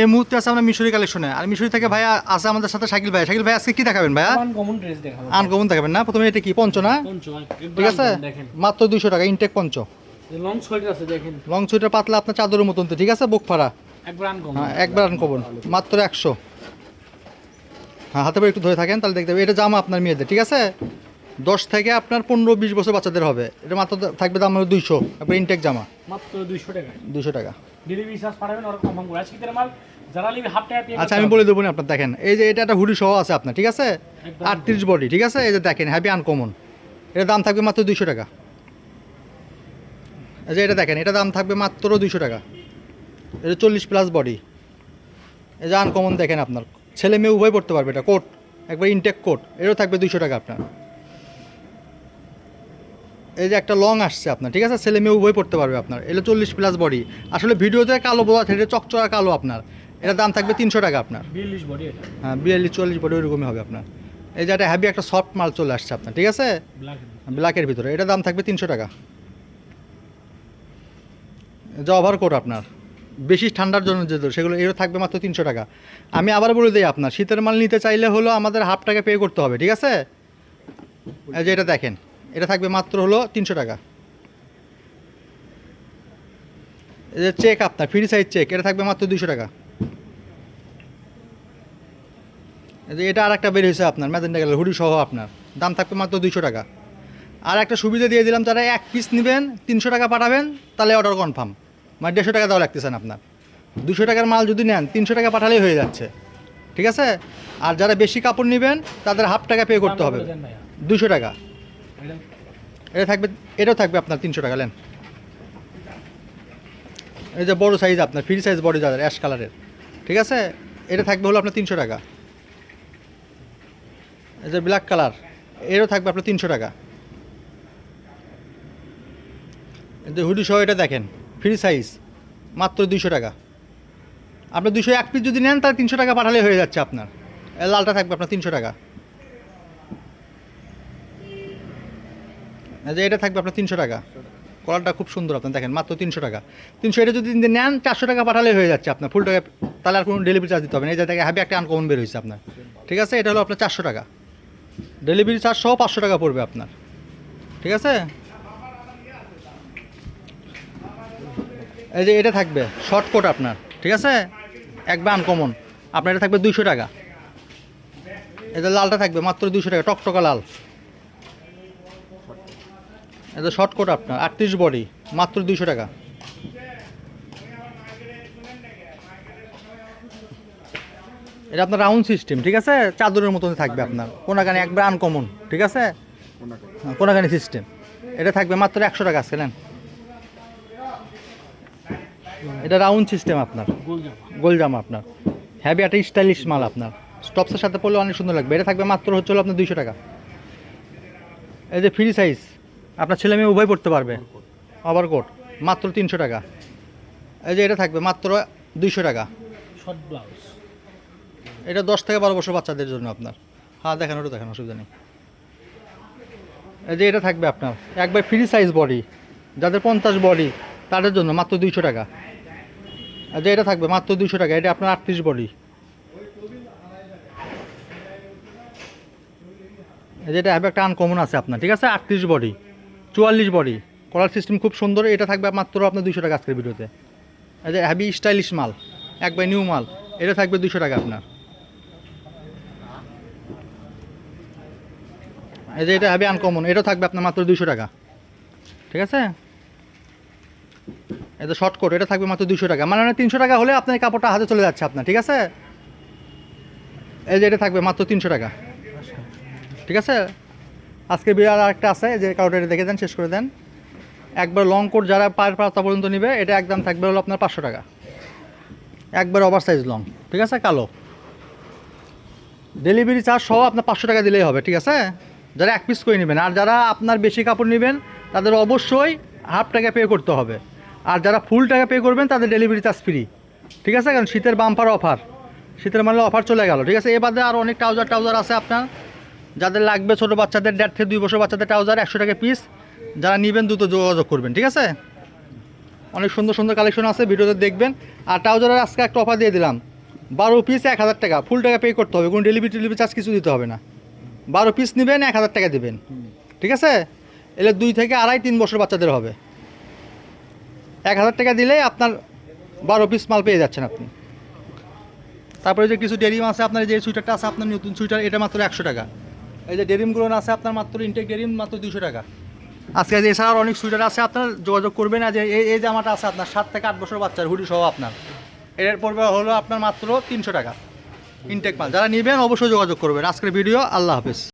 এই মুহূর্তে আছে আমরা মিশরি কালেকশনে আর মিশরি থেকে ভাইয়া আছে আমাদের সাথে শাকিল ভাই। শাকিল ভাই আজকে কি দেখাবেন ভাইয়া? কমন ড্রেস দেখাবো। আনকমন দেখাবেন না? প্রথমে এটা কি পঞ্চ না? ঠিক আছে? মাত্র দুইশো টাকা ইনটেক পঞ্চ। লং সোয়েটার আছে দেখেন। লং সুইটার পাতলা আপনার চাদরের মতন তো ঠিক আছে? বুক ফাড়া। একবার আনকমন হ্যাঁ একবার আনকমন মাত্র একশো। হ্যাঁ হাতে পরে একটু ধরে থাকেন তাহলে দেখতে এটা জামা আপনার মেয়েদের ঠিক আছে? দশ থেকে আপনার পনেরো বিশ বছর বাচ্চাদের হবে। এটা মাত্র থাকবে দাম হলো দুইশো তারপরে ইনটেক জামা। মাত্র 200 টাকা। দুশো টাকা। ডেলিভারি চার্জ পাঠাবেন ওরা কনফার্ম করে। আজকে মাল যারা নিবে হাফ টাকা আচ্ছা আমি বলে দেবো না আপনার দেখেন এই যে এটা একটা হুডি সহ আছে আপনার ঠিক আছে? আটত্রিশ বডি ঠিক আছে? এই যে দেখেন হ্যাপি আনকমন এটার দাম থাকবে মাত্র দুইশো টাকা। এই যে এটা দেখেন এটা দাম থাকবে মাত্র দুইশো টাকা। এটা চল্লিশ প্লাস বডি এই যে আনকমন দেখেন আপনার। ছেলে মেয়ে উভয় পড়তে পারবে এটা কোট একবার ইনটেক কোট এটাও থাকবে দুইশো টাকা আপনার। এই যে একটা লং আসছে আপনার ঠিক আছে? ছেলে মেয়ে উভয় পড়তে পারবে আপনার। এটা চল্লিশ প্লাস বডি আসলে ভিডিওতে কালো বোঝা থাকে চকচকা কালো আপনার। এটার দাম থাকবে তিনশো টাকা আপনার। 42 বডি হ্যাঁ বিয়াল্লিশ চল্লিশ বডি ওইরকমই হবে আপনার। এই যে একটা হ্যাভি একটা সফট মাল চলে আসছে আপনার ঠিক আছে? ব্ল্যাকের ভিতরে। এটা দাম থাকবে তিনশো টাকা। যা ওভার কোট আপনার। বেশি ঠান্ডার জন্য যেগুলো সেগুলো এরও থাকবে মাত্র তিনশো টাকা। আমি আবার বলে দিই আপনার শীতের মাল নিতে চাইলে হলো আমাদের হাফ টাকা পে করতে হবে ঠিক আছে? এই যে এটা দেখেন। এটা থাকবে মাত্র হলো তিনশো টাকা। যে চেক আপনার ফ্রি সাইজ চেক এটা থাকবে মাত্র দুশো টাকা। এই যে এটা আর একটা বের হয়েছে আপনার ম্যাজেন্টা গেল হুডি সহ আপনার। দাম থাকবে মাত্র দুশো টাকা। আর একটা সুবিধা দিয়ে দিলাম তারা এক পিস নেবেন তিনশো টাকা পাঠাবেন তাহলে অর্ডার কনফার্ম মানে দেড়শো টাকা দেওয়া লাগতেছেন আপনার। দুশো টাকার মাল যদি নেন তিনশো টাকা পাঠালেই হয়ে যাচ্ছে। ঠিক আছে? আর যারা বেশি কাপড় নেবেন তাদের হাফ টাকা পে করতে হবে। দুশো টাকা। এটা থাকবে, এটাও থাকবে আপনার তিনশো টাকা নেন এই যে বড়ো সাইজ আপনার ফ্রি সাইজ বডি যাদের অ্যাশ কালারের ঠিক আছে? এটা থাকবে হলো আপনার তিনশো টাকা। এই যে ব্ল্যাক কালার এরও থাকবে আপনার তিনশো টাকা। এই যে হুডি সহ এটা দেখেন ফ্রি সাইজ মাত্র দুইশো টাকা। আপনি দুশো এক পিস যদি নেন, তাহলে তিনশো টাকা পাঠালে হয়ে যাচ্ছে আপনার। লালটা থাকবে আপনার তিনশো টাকা। যে এটা থাকবে আপনার তিনশো টাকা। কলারটা খুব সুন্দর আপনার, দেখেন, মাত্র তিনশো টাকা। তিনশো এটা যদি নেন, চারশো টাকা পাঠালে হয়ে যাচ্ছে আপনার ফুল টাকা, তাহলে আর কোনো ডেলিভারি চার্জ দিতে হবে না। এই যে দেখে হ্যাপি একটা আনকমন বের হয়েছে আপনার। ঠিক আছে? এটা হলো আপনার চারশো টাকা। ডেলিভারি চার্জ সহ পাঁচশো টাকা পড়বে আপনার। ঠিক আছে? এই যে এটা থাকবে শর্ট কোট আপনার। ঠিক আছে? একবার আনকমন আপনার এটা থাকবে দুইশো টাকা। এটা লালটা থাকবে, মাত্র দুইশো টাকা, টকটকা লাল। এটা শর্টকট আপনার আটত্রিশ বডি মাত্র দুইশো টাকা। এটা আপনার রাউন্ড সিস্টেম ঠিক আছে? চাদরের মতন থাকবে আপনার কোনাকানি একবার আনকমন ঠিক আছে? হ্যাঁ, কোনাকানি সিস্টেম এটা থাকবে মাত্র একশো টাকা আজকে নেন। এটা রাউন্ড সিস্টেম আপনার গোল জামা গোল জামা আপনার। হ্যাভি একটা স্টাইলিশ মাল আপনার। স্টপসের সাথে পরলে অনেক সুন্দর লাগবে। এটা থাকবে মাত্র হচ্ছে আপনার দুইশো টাকা। এই যে ফ্রি সাইজ আপনার ছেলে মেয়ে উভয় পড়তে পারবে? ওভার কোট মাত্র তিনশো টাকা। এই যে এটা থাকবে মাত্র দুইশো টাকা। শর্ট ব্লাউজ এটা দশ থেকে বারো বছর বাচ্চাদের জন্য আপনার। হ্যাঁ দেখেন ওটা দেখেন অসুবিধা নেই। এই যে এটা থাকবে আপনার। একবার ফ্রি সাইজ বডি যাদের পঞ্চাশ বডি তাদের জন্য মাত্র দুইশো টাকা। আর যে এটা থাকবে মাত্র দুইশো টাকা। এটা আপনার আটত্রিশ বডি এই যে এটা হবে একটা আনকমন আছে আপনার ঠিক আছে? আটত্রিশ বডি চুয়াল্লিশ বডি কলার সিস্টেম খুব সুন্দর, এটা থাকবে মাত্র আপনার দুশো টাকা আজকের ভিডিওতে। যে হ্যাভি স্টাইলিশ মাল একবার নিউ মাল, এটা থাকবে দুশো টাকা আপনার। এই যে এটা হবে আনকমন এটা থাকবে আপনার মাত্র দুশো টাকা। ঠিক আছে? এটা শর্ট কোট এটা থাকবে মাত্র দুশো টাকা। মানে তিনশো টাকা হলে আপনার কাপড়টা হাতে চলে যাচ্ছে আপনার, ঠিক আছে? এই যে এটা থাকবে মাত্র তিনশো টাকা। ঠিক আছে? আজকে বিয়ার আরেকটা আছে, যে কাউটা এটা দেখে দেন, শেষ করে দেন। একবার লং কোট যারা পায়ের পাতা পর্যন্ত নেবে, এটা একদম থাকবে হলো আপনার পাঁচশো টাকা। একবার ওভার সাইজ লং ঠিক আছে? কালো। ডেলিভারি চার্জ সহ আপনার পাঁচশো টাকা দিলেই হবে, ঠিক আছে? যারা এক পিস করে নেবেন, আর যারা আপনার বেশি কাপড় নেবেন, তাদের অবশ্যই হাফ টাকা পে করতে হবে। আর যারা ফুল টাকা পে করবেন, তাদের ডেলিভারি চার্জ ফ্রি ঠিক আছে? কারণ শীতের বাম্পার অফার শীতের মানে অফার চলে গেল, ঠিক আছে? এ বাদে আর অনেক ট্রাউজার ট্রাউজার আছে আপনার। যাদের লাগবে ছোটো বাচ্চাদের দেড় থেকে দুই বছর বাচ্চাদের ট্রাউজার, একশো টাকা পিস যারা নেবেন দ্রুত যোগাযোগ করবেন, ঠিক আছে? অনেক সুন্দর সুন্দর কালেকশন আছে, ভিডিওতে দেখবেন। আর ট্রাউজারের আজকে একটা অফার দিয়ে দিলাম। বারো পিস এক হাজার টাকা ফুল টাকা পে করতে হবে, কোনো ডেলিভারি টেলিভারি চার্জ কিছু দিতে হবে না। বারো পিস নেবেন, এক হাজার টাকা দেবেন, ঠিক আছে? এলে দুই থেকে আড়াই তিন বছর বাচ্চাদের হবে। এক হাজার টাকা দিলেই আপনার বারো পিস মাল পেয়ে যাচ্ছেন আপনি। তারপরে যে কিছু ডেরিম আছে, আপনার যে সুইটারটা আছে, আপনার নতুন সুইটার এটা মাত্র একশো টাকা। এই যে ডেরিমগুলো আছে আপনার মাত্র ইনটেক ডেরিম মাত্র দুশো টাকা। আজকে যে এছাড়াও অনেক সুইটার আছে আপনার যোগাযোগ করবেন না যে এই এই জামাটা আছে আপনার সাত থেকে আট বছর বাচ্চার হুডি সহ আপনার। এর পড়বে হলো আপনার মাত্র তিনশো টাকা। ইনটেক মাল। যারা নেবেন অবশ্যই যোগাযোগ করবেন। আজকের ভিডিও আল্লাহ হাফেজ।